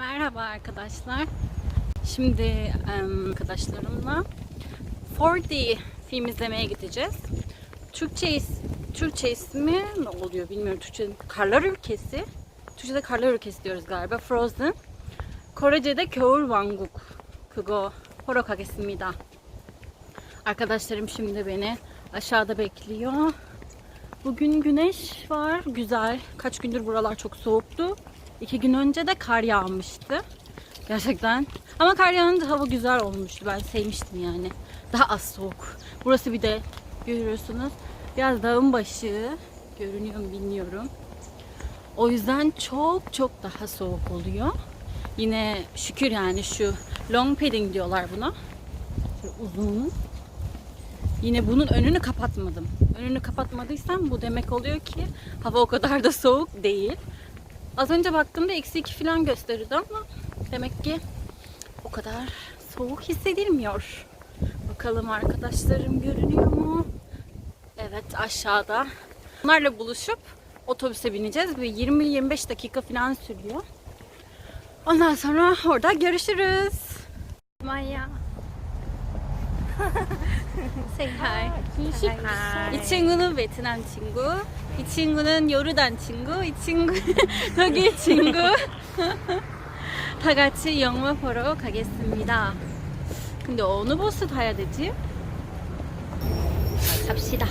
Merhaba arkadaşlar. Şimdi arkadaşlarımla 4D film izlemeye gideceğis. Türkçe, is, Türkçe ismi ne oluyor bilmiyorum. Türkçe Karlar Ülkesi. Türkçe'de Karlar Ülkesi diyoruz galiba. Frozen. Korece'de Köur Wanguk. Kugo Horokagesimida. Arkadaşlarım şimdi beni aşağıda bekliyor. Bugün güneş var. Güzel. Kaç gündür buralar çok soğuktu. İki gün önce de kar yağmıştı. Gerçekten. Ama kar yağınca hava güzel olmuştu. Ben sevmiştim yani. Daha az soğuk. Burası bir de görüyorsunuz. Biraz dağın başı. Görünüyor mu bilmiyorum. O yüzden çok çok daha soğuk oluyor. Yine şükür yani şu long padding diyorlar buna. Şöyle uzun. Yine bunun önünü kapatmadım. Önünü kapatmadıysam bu demek oluyor ki hava o kadar da soğuk değil. Az önce baktığımda eksi iki falan gösteriyordu ama demek ki o kadar soğuk hissedilmiyor. Bakalım arkadaşlarım görünüyor mu? Evet aşağıda. Onlarla buluşup otobüse bineceğiz ve 20-25 dakika falan sürüyor. Ondan sonra orada görüşürüz. Maya. Say hi. 이 친구는 베트남 친구, 이 친구는 요르단 친구, 이 친구 독일 친구. 다 같이 영화 보러 가겠습니다. 근데 어느 버스 타야 되지? 갑시다.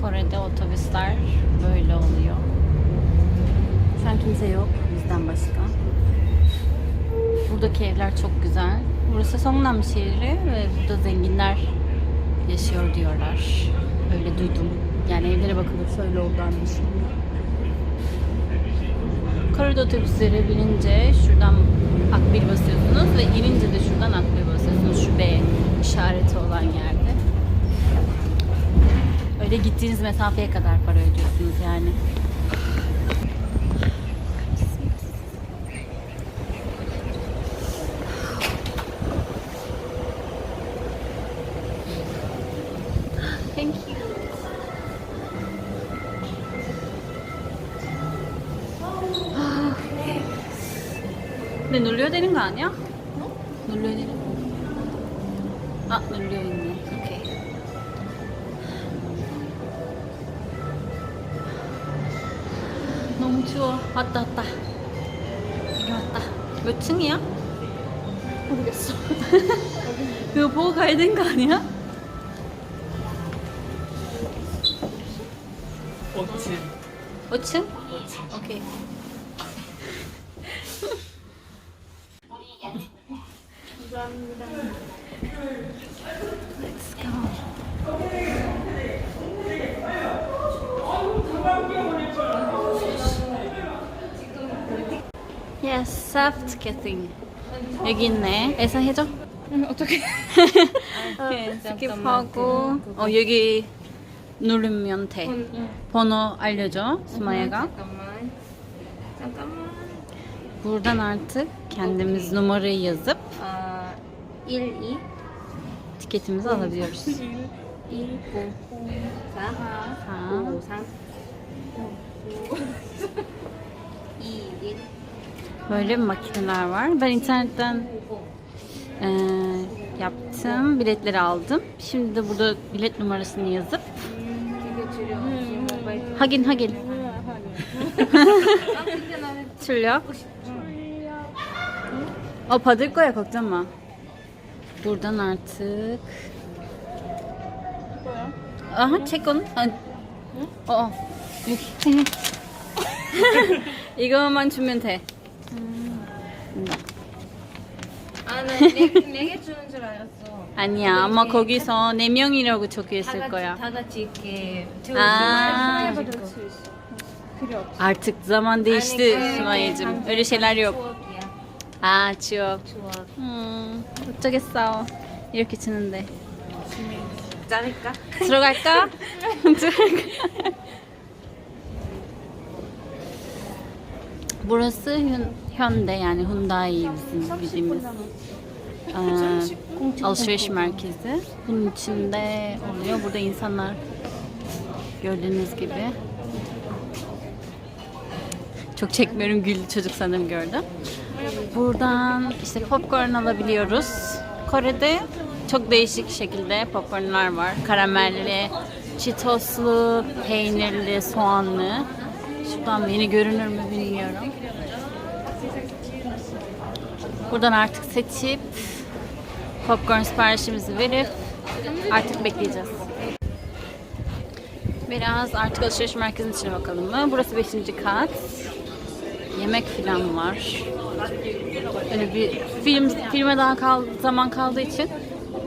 Kore'de otobüsler böyle oluyor. Şu an kimse yok bizden başka. Buradaki evler çok güzel. Burası Songnam şehri ve burada zenginler yaşıyor diyorlar. Öyle duydum. Yani evlere bakılırsa öyle olduğunu düşünüyorum. Kore'de otobüslere binince şuradan akbil basıyorsunuz ve inince de şuradan akbil basıyorsunuz. Şu B işareti olan yerde. Öyle gittiğiniz mesafeye kadar para ödüyorsunuz yani. 근데 눌려야 되는 거 아니야? 눌려야 되는 거. 아, 눌려있네. 오케이. 너무 추워. 왔다, 왔다. 여기 왔다. 몇 층이야? 모르겠어. 이거 보고 가야 되는 거 아니야? 5층 5층? 오케이. Yes, soft getting. 여기 있네. 애사 해줘. 어떻게 네, 스킵하고 어 여기 누르면 돼. 번호 알려줘 Sumaya'가. 잠깐만 잠깐만 Buradan artık kendimiz numarayı yazıp 아 1, 2 tiketimizi alabiliyoruz. 1, 9 4 자, 5 3 2, 1 böyle bir makineler var. Ben internetten eee, yaptım, biletleri aldım. Şimdi de burada bilet numarasını yazıp 이거 줄여 모바일 확인 확인. 아 근데 나는 출력. 어 받을 거야 걱정 마. Buradan artık. Aha çek onu. 어. 여기. 이거만 주면 돼. 음. 아나 4개 주는 줄 알았어 아니야. 아마 거기서 네 명이라고 적혀 다 있을 거야. 다 같이 이렇게 아. Artık zaman değişti Sumay'cığım. Öyle şeyler yok. 추억이야 아 추억. 추억 음, 어쩌겠어. 이렇게 치는데. 자를까? 들어갈까? 들어갈까? Burası Hyun- Hyundai yani Hyundai bizim bildiğimiz eee, alışveriş merkezi. Bunun içinde oluyor. Burada insanlar gördüğünüz gibi Çok çekmiyorum güldü çocuk sanırım gördü. Buradan işte popcorn alabiliyoruz. Kore'de çok değişik şekilde popcornlar var. Karamelli, çitoslu, peynirli, soğanlı. Şuradan beni görünür mü bilmiyorum. Buradan artık seçip popcorn siparişimizi verip artık bekleyeceğiz. Biraz artık alışveriş merkezinin içine bakalım mı? Burası 5. kat. Yemek falan var. Böyle bir film filme daha kal, zaman kaldığı için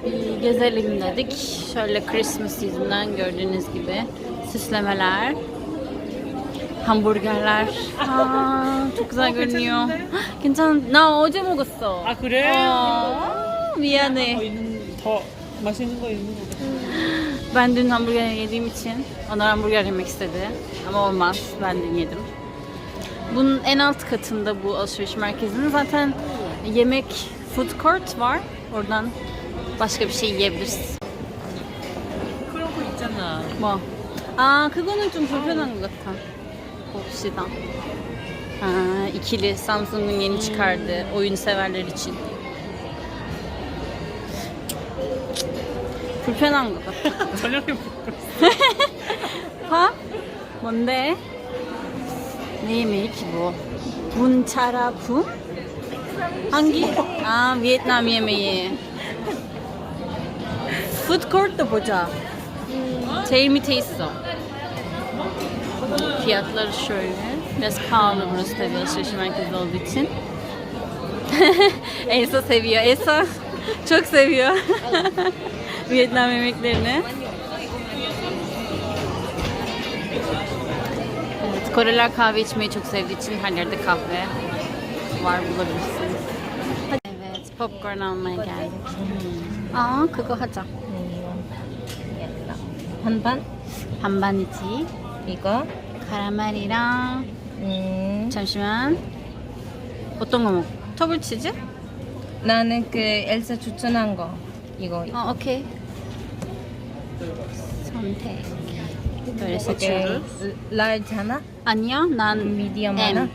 bir gezelim dedik. Şöyle Christmas yüzünden gördüğünüz gibi süslemeler, hamburgerler. Aa, çok güzel görünüyor. 괜찮. 나 어제 먹었어. 아 그래? 어, 미안해. 더 있는 더 맛있는 거 있는 거. Ben dün hamburger yediğim için onlar hamburger yemek istedi. Ama olmaz. Ben dün yedim. Bunun en alt katında bu alışveriş merkezinin zaten yemek food court var. Oradan başka bir şey yiyebiliriz. 그런 거 있잖아. 뭐? 아, 그거는 좀 불편한 것 같아. 봅시다. Ha, ikili Samsung'un yeni çıkardığı oyun severler için. 불편한 것 같아. 저녁에 먹고. 파? 뭔데? Ne yemeği ki bu? Bun çara pun? Hangi? Aa, Vietnam yemeği. Food court da boca. Tell me taste Fiyatları şöyle. Biraz pahalı burası tabii alışveriş merkezi olduğu için. Elsa seviyor. Elsa çok seviyor Vietnam yemeklerini. Koreliler kahve içmeyi çok sevdiği için her yerde kahve var bulabilirsiniz. Evet, popcorn almaya geldik. Aa, 그거 하자. 반반? 반반이지. 이거? 카라멜이랑 음. 잠시만. 어떤 거 먹? 터블 치즈? 나는 그 엘사 추천한 거. 이거. 어, 오케이. 선택. 오케이. seçiyoruz. 라지 하나? 아니요, 난 미디엄 M. 하나?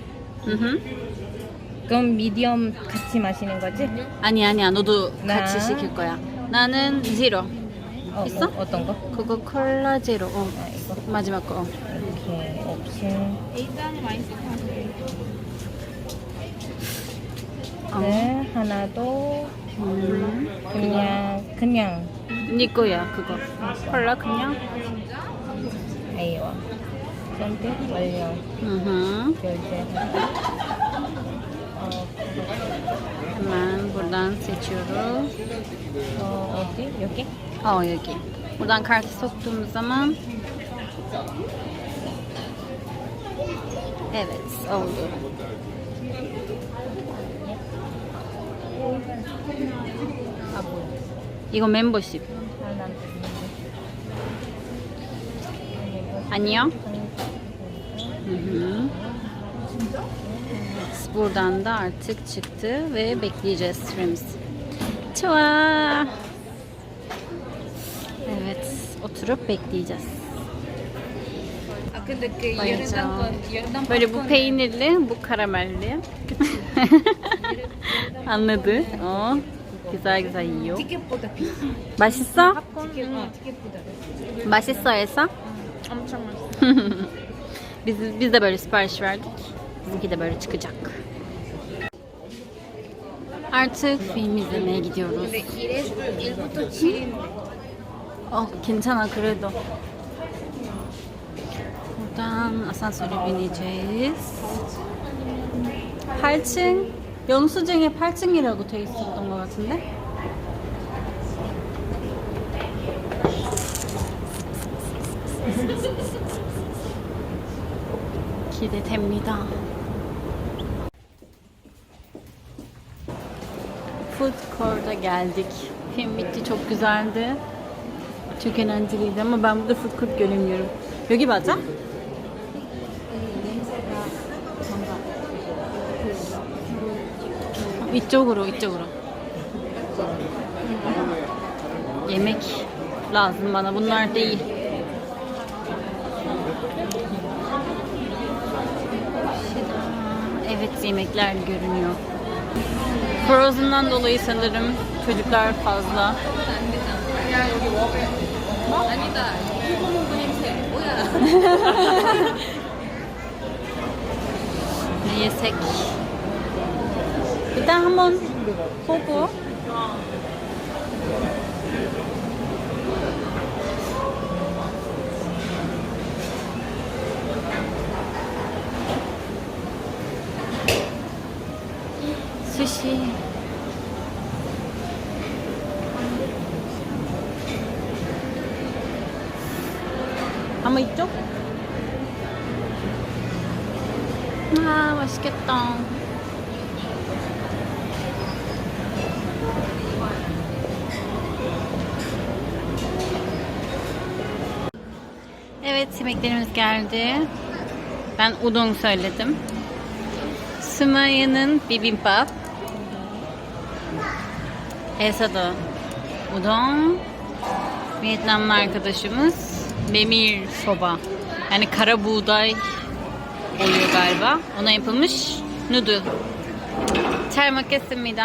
그럼 미디엄 같이 마시는 거지? 아니 아니야, 너도 나. 같이 시킬 거야. 나는 제로. 어, 있어? 뭐, 어떤 거? 그거 콜라 제로. 어, 아, 이거. 마지막 거. 이렇게 옵션. 어. 네, 하나도 음. 그냥 그냥 네 거야, 그거. 콜라 그냥. 아이와 선택 완료. Hı 결제. 어, Hemen buradan seçiyoruz. 어, 어디? 여기? Aa 여기. Buradan kartı soktuğumuz zaman Evet oldu. 아, 뭐. 이거 멤버십. 하나. Anyo. Hı hı. Buradan da artık çıktı ve bekleyeceğiz süremiz. Çua. Evet, oturup bekleyeceğiz. 아, 근데 그 맛있죠. 여름단 건 여름단 Böyle bu peynirli, bu karamelli. Anladı. O güzel güzel yiyor. 티켓보다 비싸. 맛있어? 티켓, 어, 티켓보다. 맛있어 Elsa? 엄 청 맛있어. Biz, biz de böyle sipariş verdik. Bizimki de böyle çıkacak. Artık film izlemeye gidiyoruz. 근데 1에 1부터 7인 어, 괜찮아, 그래도. buradan asansöre bineceğiz. 8층, 영수증에 8층이라고 돼 있었던 것 같은데? 기대됩니다. Food Court'a geldik. Film bitti, çok güzeldi. Çok eğlenceliydi ama ben burada food court göremiyorum. 여기 맞아? 이쪽으로 이쪽으로 yemek lazım bana bunlar değil Evet yemekler görünüyor. Frozen'dan dolayı sanırım çocuklar fazla. ne yesek? Bir de hamon. Popo. sushi 한번 이쪽? 아 맛있겠다 Evet yemeklerimiz geldi. Ben udon söyledim. Sumaya'nın bibimbap. Esado. Udon. Vietnamlı arkadaşımız. Memir soba. Yani kara buğday oluyor galiba. Ona yapılmış nudu. Çay makinesi miydi?